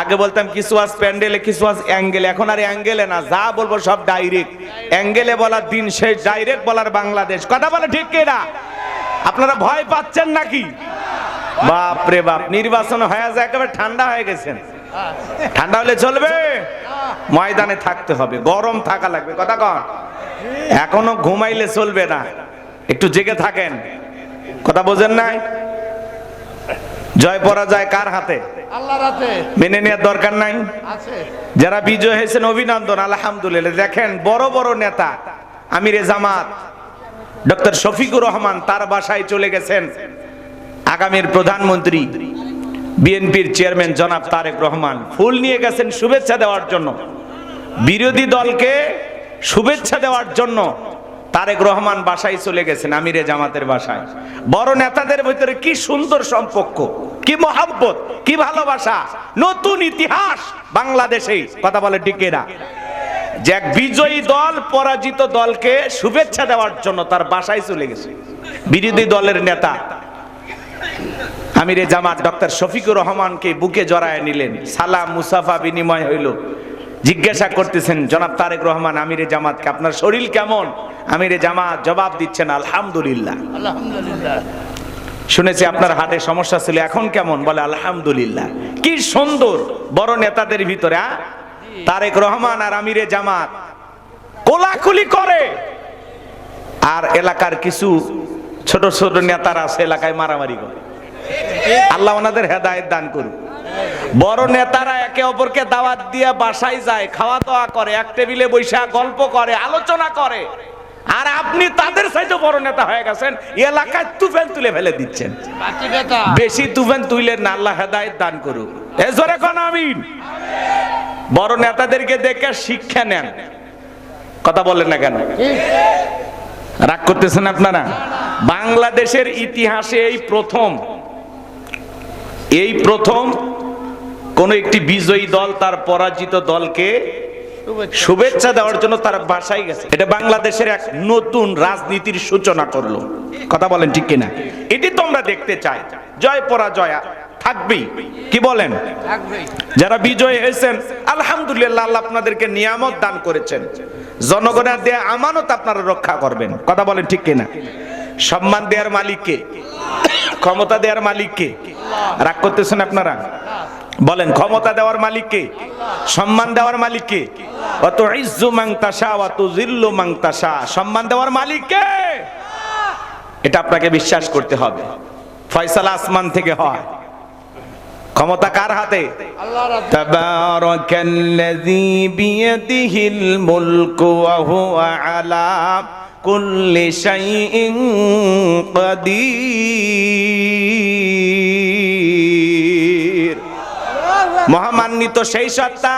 আগে বলতাম কিছু আজ প্যান্ডেলে কিছু আজ অ্যাঙ্গেলে। এখন আর অ্যাঙ্গেলে না, যা বলব সব ডাইরেক্ট। অ্যাঙ্গেলে বলার দিন শেষ, ডাইরেক্ট বলার বাংলাদেশ। কথা বলে ঠিক কিনা আপনারা ভয় পাচ্ছেন নাকি? বাপ রে বাপ, নির্বাচন হয়ে যায়, একেবারে ঠান্ডা হয়ে গেছেন। ঠান্ডা হলে চলবে? ময়দানে থাকতে হবে, গরম থাকা লাগবে, কথা কন। এখনও ঘুমাইলে চলবে না, একটু জেগে থাকেন। কথা বোঝেন নাই? জয় পরাজয় কার হাতে? মেনে নেওয়ার দরকার নাই। যারা বিজয় হয়েছেন অভিনন্দন আলহামদুলিল্লাহ। দেখেন বড় বড় নেতা আমিরে জামাত ডক্টর শফিকুর রহমান তার বাসায় চলে গেছেন। আগামীর প্রধানমন্ত্রী বিএনপির চেয়ারম্যান জনাব তারেক রহমান। ফুল নিয়ে গেছেন শুভেচ্ছা দেওয়ার জন্য। বিরোধী দলকে শুভেচ্ছা দেওয়ার জন্য তারেক রহমান বাসায় চলে গেছেন, আমিরে জামাতের বাসায়। বড় নেতাদের ভিতরে কি সুন্দর সম্পর্ক, কি মহাব্বত, কি ভালোবাসা, নতুন ইতিহাস বাংলাদেশে, কথা বলে টিকেরা যে এক বিজয়ী দল, পরাজিত দলকে শুভেচ্ছা দেওয়ার জন্য তার বাসায় চলে গেছে। বিরোধী দলের নেতা। আমিরে জামাত ডক্টর শফিকুর রহমানকে বুকে জড়ায় নিলেন। সালাম, মুসাফা বিনিময় হইল। জিজ্ঞাসা করতেছেন জনাব তারেক রহমান আমিরে জামাতকে আপনার শরীর কেমন? আমিরে জামাত জবাব দিচ্ছেন আলহামদুলিল্লাহ। আলহামদুলিল্লাহ। শুনেছি আপনার হাটে সমস্যা ছিল এখন কেমন? বলে আলহামদুলিল্লাহ। কি সুন্দর বড় নেতাদের ভিতরে তারেক রহমান আর আমিরে জামাত। কোলাকুলি করে। আর এলাকার কিছু ছোট ছোট নেতারা আছে এলাকায় মারামারি করে। আল্লাহ ওনাদের হেদায়েত দান করুন বড় নেতারা একে অপরকে দাওয়াত দিয়ে বাসায় যায় খাওয়া দাওয়া করে এক টেবিলে বৈশা গল্প করে আলোচনা করে। আর আপনি তাদের সাইতে বড় নেতা হয়ে গেছেন এলাকায় তুফেন তুলে ফেলে দিচ্ছেন। বেশি তুফেন তুইলেন না আল্লাহ হেদায়েত দান করুক। এ জোরে কোন আমিন? বড় নেতাদেরকে দেখে শিক্ষা নেন। কথা বলেন না কেন? রাগ করতেছেন আপনারা? বাংলাদেশের ইতিহাসে এই প্রথম এই প্রথম কোন একটি বিজয়ী দল তার পরাজিত দলকে শুভেচ্ছা। দেওয়ার জন্য তার বাসায় গেছে। এটা বাংলাদেশের এক নতুন রাজনীতির সূচনা করল। কথা বলেন ঠিক কিনা? এটি তো আমরা দেখতে চাই। জয় পরাজয়। থাকবেই। কি বলেন? যারা বিজয় হয়েছেন আলহামদুলিল্লাহ আল্লাহ আপনাদেরকে নিয়ামত দান করেছেন। জনগণের দেয়া আমানত আপনারা রক্ষা করবেন। কথা বলেন ঠিক কিনা? সম্মান দেওয়ার মালিককে ক্ষমতা দেওয়ার মালিককে। রাগ করতেছেন আপনারা? বলেন, ক্ষমতা দেওয়ার মালিককে সম্মান দেওয়ার মালিককে অত ইজ্জু মাংতাসা অত জিল্লু মাংতাসা সম্মান দেওয়ার মালিককে এটা আপনাকে বিশ্বাস করতে হবে। ফয়সাল আসমান থেকে হয়। ক্ষমতা কার হাতে? তাবারাকাল্লাযী বিয়াদিহিল মুলকু ওয়া হুয়া আলা কুল্লি শাইইন কাদির। মহামান্বিত সেই সত্তা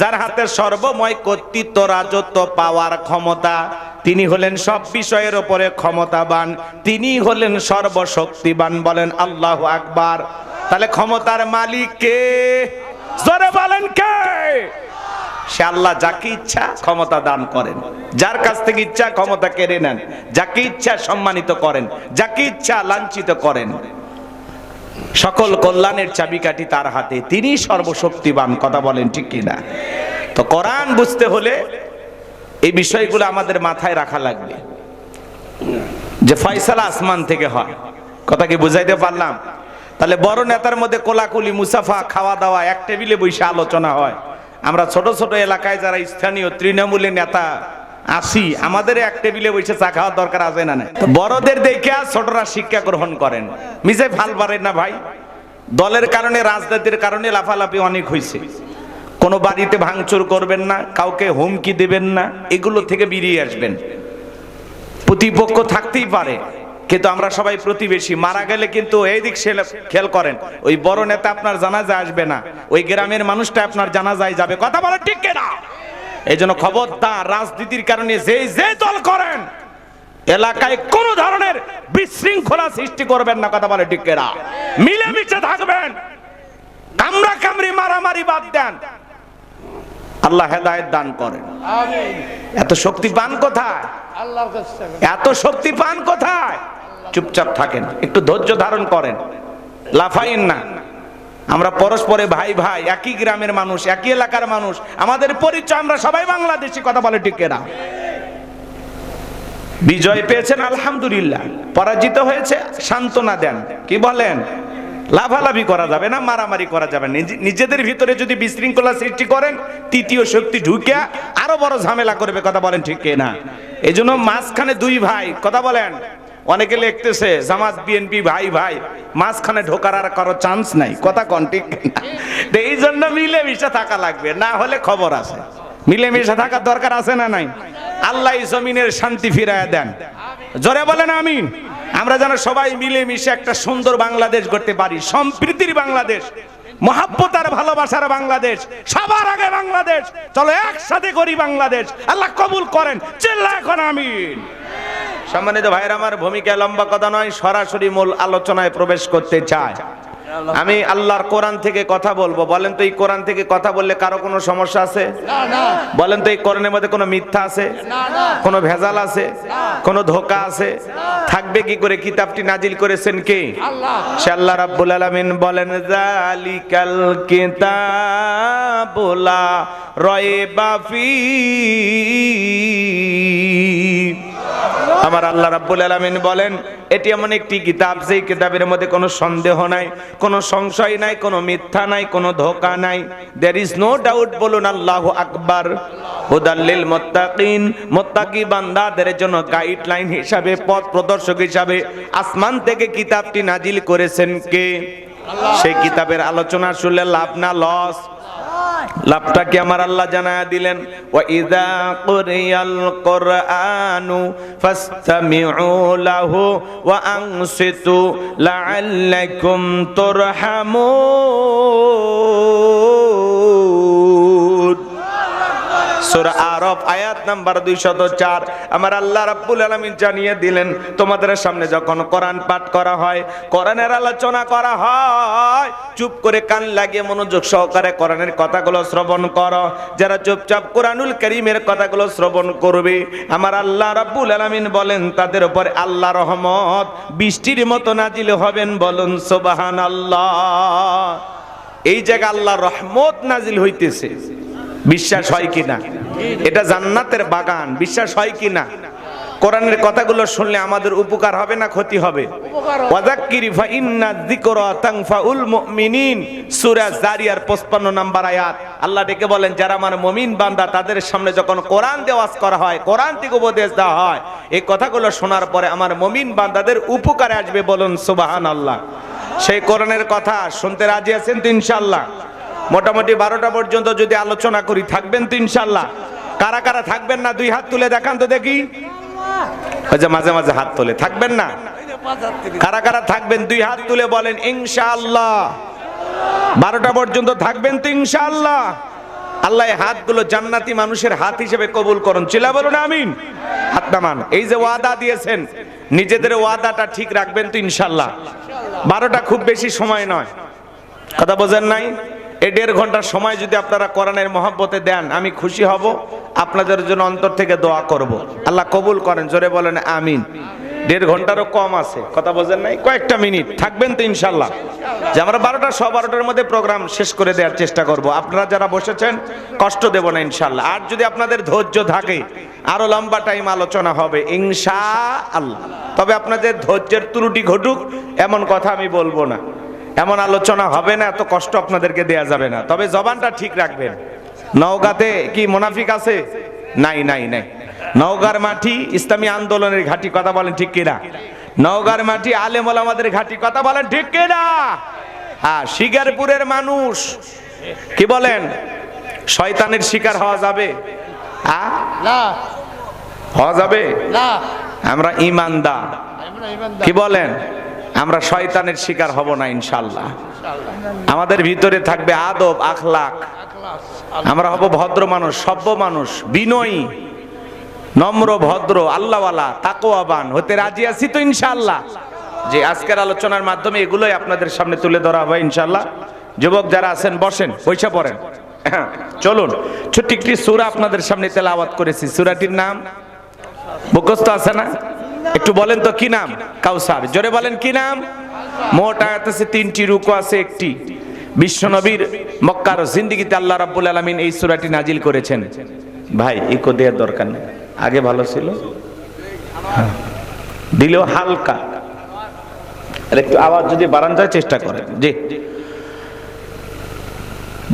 যার হাতে সর্বময় কর্তৃত্ব রাজত্ব পাওয়ার ক্ষমতা। তিনি হলেন সব বিষয়ের উপরে ক্ষমতাবান। তিনি হলেন সর্বশক্তিবান বলেন আল্লাহ আকবার। তাহলে ক্ষমতার মালিক কে? জোরে বলেন কে? সে আল্লাহ যাকে ইচ্ছা ক্ষমতা দান করেন। যার কাছ থেকে ইচ্ছা ক্ষমতা কেড়ে নেন, যাকে ইচ্ছা সম্মানিত করেন, যাকে ইচ্ছা লাঞ্ছিত করেন। সকল কল্যাণের চাবিকাঠি তার হাতে। তিনি সর্বশক্তিবান, কথা বলেন ঠিক কিনা? তো কোরআন বুঝতে হলে এই বিষয়গুলো আমাদের মাথায় রাখা লাগবে। যে ফয়সালা আসমান থেকে হয়। কথা কি বুঝাইতে পারলাম? তাহলে বড় নেতার মধ্যে কোলাকুলি, মুসাফা খাওয়া দাওয়া এক টেবিলে বসে আলোচনা হয়। আমরা ছোট ছোট এলাকায় যারা স্থানীয় তৃণমূলের নেতা আসি, আমাদের এক টেবিলে বসে চা খাওয়ার দরকার আছে না? বড়দের দেখে ছোটরা শিক্ষা গ্রহণ করেন। মিজে ভালো পারেন না ভাই? দলের কারণে, রাজনীতির কারণে লাফালাফি অনেক হয়েছে কোনো বাড়িতে ভাঙচুর করবেন না, কাউকে হুমকি দেবেন না, এগুলো থেকে বেরিয়ে আসবেন। প্রতিপক্ষ থাকতেই পারে, কিন্তু আমরা সবাই প্রতিবেশী। মারা গেলে কিন্তু এই দিক খেয়াল করেন। ওই বড় নেতা আপনার জানাজায় আসবে না। ওই গ্রামের মানুষটা আপনার জানাজায় যাবে। কথা বলে ঠিক না এই জন্য খবরদার রাজনীতির কারণে যে যে দল করেন এলাকায় কোন ধরনের বিশৃঙ্খলা সৃষ্টি করবেন না কথা বলে না মিলেমিশে থাকবেন। কামরা কামড়ি মারামারি বাদ দেন। আল্লাহ হেদায়েত দান করেন। আমিন। এত শক্তি পান কোথায়? আল্লাহর কাছে এত শক্তি পান কোথায়? চুপচাপ থাকেন একটু ধৈর্য ধারণ করেন। লাফাইন না। আমরা পরস্পরে ভাই ভাই, একই গ্রামের মানুষ, একই এলাকার মানুষ, আমাদের পরিচয় আমরা সবাই বাংলাদেশি, কথা বলে না বিজয় পেয়েছেন, আলহামদুলিল্লাহ। পরাজিত হয়েছে, সান্ত্বনা দেন। কি বলেন? লাভালাভি করা যাবে না, মারামারি করা যাবে না। নিজেদের ভিতরে যদি বিশৃঙ্খলা সৃষ্টি করেন, তৃতীয় শক্তি ঢুকে আরও বড় ঝামেলা করবে, কথা বলেন ঠিক না এই জন্য মাঝখানে দুই ভাই, কথা বলেন। অনেকে লিখতেছে, জামাত বিএনপি ভাই ভাই, মাঝখানে ঢোকার আর কারও চান্স নাই। কথা কন, ঠিক এই জন্য মিলেমিশে থাকা লাগবে, না হলে খবর আছে। মিলেমিশে থাকার দরকার আছে না নাই? আল্লাহ জমিনের শান্তি ফিরায় দেন। জোরে বলেন আমিন। আমরা যেন সবাই মিলেমিশে একটা সুন্দর বাংলাদেশ করতে পারি। সম্প্রীতির বাংলাদেশ, মহাব্বত আর ভালোবাসার বাংলাদেশ, সবার আগে বাংলাদেশ। চলো একসাথে করি বাংলাদেশ। আল্লাহ কবুল করেন। চিল্লা এখন আমিন। সম্মানিত ভাইয়ের আমার ভূমিকা লম্বা কথা নয় সরাসরি মূল আলোচনায় প্রবেশ করতে চায় আমি আল্লাহর কোরআন থেকে কথা বলব। বলেন তো এই কোরআন থেকে কথা বললে কারও কোনো সমস্যা আছে? বলেন তো এই কোরআনের মধ্যে কোনো মিথ্যা আছে? কোনো ভেজাল আছে? কোনো ধোকা আছে? থাকবে কি করে? কিতাবটি নাজিল করেছেন কে? আল্লাহ। সে আল্লাহ রাব্বুল আলামিন বলেন জালিকাল কিতাবুলা রাইবা ফি আমার আল্লাহ রাব্বুল আলামিন বলেন, এটি এমন একটি কিতাব, যেই কিতাবের মধ্যে কোনো সন্দেহ নাই, কোনো সংশয় নাই, কোনো মিথ্যা নাই, কোনো ধোকা নাই। দেয়ার ইজ নো ডাউট বলুন, আল্লাহু আকবার। হুদাল্লিল মুত্তাকিন, মুত্তাকি বান্দাদের জন্য গাইডলাইন হিসাবে, পথ প্রদর্শক হিসাবে আসমান থেকে কিতাবটি নাজিল করেছেন কে? সেই কিতাবের আলোচনা শুনলে লাভ না লস লাভটা কি আমার আল্লাহ জানা দিলেন? ওয়া ইযা কুরিয়াল কুরআনু ফাসতামিউ লাহু ওয়া আনসিতু লাআল্লাকুম তুরহামুন। সূরা আরব আয়াত নাম্বার 204 আমার আল্লাহ রাব্বুল আলামিন জানিয়ে দিলেন, তোমাদের সামনে যখন কোরআন পাঠ করা হয়, কোরআনের আলোচনা করা হয়, চুপ করে কান লাগিয়ে মনোযোগ সহকারে কোরআনের কথাগুলো শ্রবণ করো। যারা চুপচাপ কোরআনুল কারীমের কথাগুলো শ্রবণ করবে, আমার আল্লাহ রাব্বুল আলামিন বলেন, তাদের উপর আল্লাহ রহমত বৃষ্টির মতো নাজিল হবেন বলুন, সুবহানাল্লাহ। এই জায়গা আল্লাহ রহমত নাজিল হইতেছে। বিশ্বাস হয় কিনা? এটা জান্নাতের বাগান বিশ্বাস হয় কিনা? কোরআনের কথাগুলো শুনলে আমাদের উপকার হবে না ক্ষতি হবে। ওয়াজাক্কিরি ফা ইন্না যিকরা তানফাউল মুমিনিন। সূরা জারিয়ার 55 নাম্বার আয়াত। আল্লাহ ডেকে বলেন যারা আমার মুমিন বান্দা তাদের সামনে যখন কোরআন দেওয়াজ করা হয় কোরআন থেকে উপদেশ দেওয়া হয় এই কথাগুলো শোনার পরে আমার মুমিন বান্দাদের উপকারে আসবে বলুন সুবহানাল্লাহ। সেই কোরআনের কথা শুনতে রাজি আছেন তো ইনশাআল্লাহ? মোটামুটি বারোটা পর্যন্ত যদি আলোচনা করি, থাকবেন তো ইনশাল্লাহ কারা কারা থাকবেন না, দুই হাত তুলে দেখান তো দেখি। যে মাঝে মাঝে হাত তুলে, থাকবেন না? কারা কারা থাকবেন, দুই হাত তুলে বলেন, ইনশাআল্লাহ। বারোটা পর্যন্ত থাকবেন তো ইনশাআল্লাহ। আল্লাহ হাতগুলো জান্নাতি মানুষের হাত হিসেবে কবুল করুন। চিলা বলুন, আমিন। হাত নামান। এই যে ওয়াদা দিয়েছেন, নিজেদের ওয়াদাটা ঠিক রাখবেন তো ইনশাল্লাহ বারোটা খুব বেশি সময় নয়। কথা বোঝেন নাই? এই দেড় ঘণ্টার সময় যদি আপনারা কোরআনের মহব্বতে দেন, আমি খুশি হব। আপনাদের জন্য অন্তর থেকে দোয়া করব। আল্লাহ কবুল করেন, জোরে বলেন আমিন। দেড় ঘন্টারও কম আছে। কথা বোঝেন নাই? কয়েকটা মিনিট। থাকবেন তো ইনশাল্লাহ যে আমরা বারোটা, সব বারোটার মধ্যে প্রোগ্রাম শেষ করে দেওয়ার চেষ্টা করব। আপনারা যারা বসেছেন, কষ্ট দেব না ইনশাল্লাহ আর যদি আপনাদের ধৈর্য থাকে, আরও লম্বা টাইম আলোচনা হবে ইনশা আল্লাহ তবে আপনাদের ধৈর্যের ত্রুটি ঘটুক, এমন কথা আমি বলব না। এমন আলোচনা হবে না এত কষ্ট আপনাদেরকে দেয়া যাবে না। তবে জবানটা ঠিক রাখবেন। নওগাঁতে কি মুনাফিক আছে? নাই নাই নাই। নওগাঁর মাটি ইসলামী আন্দোলনের ঘাটি কথা বলেন ঠিক কিনা? নওগাঁর মাটি আলেম ওলামাদের ঘাটি কথা বলেন ঠিক কিনা? হ্যাঁ শিকারপুরের মানুষ। কি বলেন? শয়তানের শিকার হওয়া যাবে? হ্যাঁ? না। হওয়া যাবে? না। আমরা ইমানদার। আমরা ইমানদার। কি বলেন? আমরা শয়তানের শিকার হব না ইনশাল্লাহ আমাদের ভিতরে থাকবে আদব, আখলাক। আমরা হব ভদ্র মানুষ, সভ্য মানুষ, বিনয়ী, নম্র, ভদ্র, আল্লাহওয়ালা তাকোয়াবান হতে রাজি আছি তো ইনশাল্লাহ যে আজকের আলোচনার মাধ্যমে এগুলোই আপনাদের সামনে তুলে ধরা হবে ইনশাল্লাহ যুবক যারা আছেন, বসেন পয়সা পড়েন। চলুন, ছোট্ট একটি সুরা আপনাদের সামনে তেলাওয়াত করেছি। সুরাটির নাম, মুখস্থ আছে না? একটু বলেন তো কি নাম? কাউসার। জোরে বলেন কি নাম? মোট আয়াত আছে তিনটি রুকু আছে, একটি। বিশ্বনবীর মক্কার জিন্দিগিতে আল্লাহ রাব্বুল আলামিন এই সূরাটি নাজিল করেছেন। ভাই ইকো দেওয়ার দরকার নেই। আগে ভালো ছিল? হ্যাঁ। দিলেও হালকা। আর একটু আওয়াজ যদি বাড়ান যায়, চেষ্টা করেন। জি।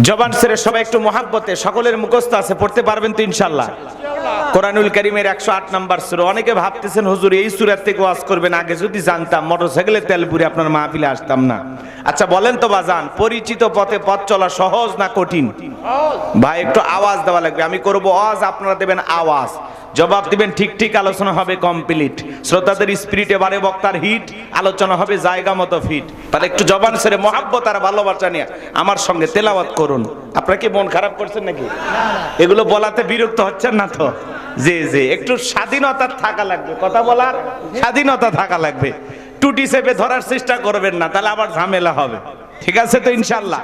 জবান সেরে সবাই একটু মহাব্বতে, সকলের মুখস্থ আছে, পড়তে পারবেন তো ইনশাল্লাহ। কোরআনুল করিমের একশো আট নাম্বার সুর। অনেকে ভাবতেছেন, হুজুর, এই সুরের থেকে ওয়াজ করবেন, আগে যদি জানতাম মোটরসাইকেলে তেল পুরে আপনার মাহফিলে আসতাম না। আচ্ছা বলেন তো বাজান, পরিচিত পথে পথ চলা সহজ না কঠিন? ভাই, একটু আওয়াজ দেওয়া লাগবে, আমি করব আওয়াজ, আপনারা দেবেন আওয়াজ। জবাব দিবেন, ঠিক ঠিক আলোচনা হবে কমপ্লিট শ্রোতাদের স্পিরিটে বারে বক্তার হিট আলোচনা হবে জায়গা মতো ফিট তাহলে একটু জবান সেরে মহাব্বত আর ভালোবাসা নিয়ে আমার সঙ্গে তেলাওয়াত করুন। আপনারা কি মন খারাপ করছেন নাকি? এগুলো বলাতে বিরক্ত হচ্ছেন না তো? জি জি, একটু স্বাধীনতা থাকা লাগবে। কথা বলার স্বাধীনতা থাকা লাগবে। টুটি চেপে ধরার চেষ্টা করবেন না, তাহলে আবার ঝামেলা হবে। ঠিক আছে তো ইনশাল্লাহ?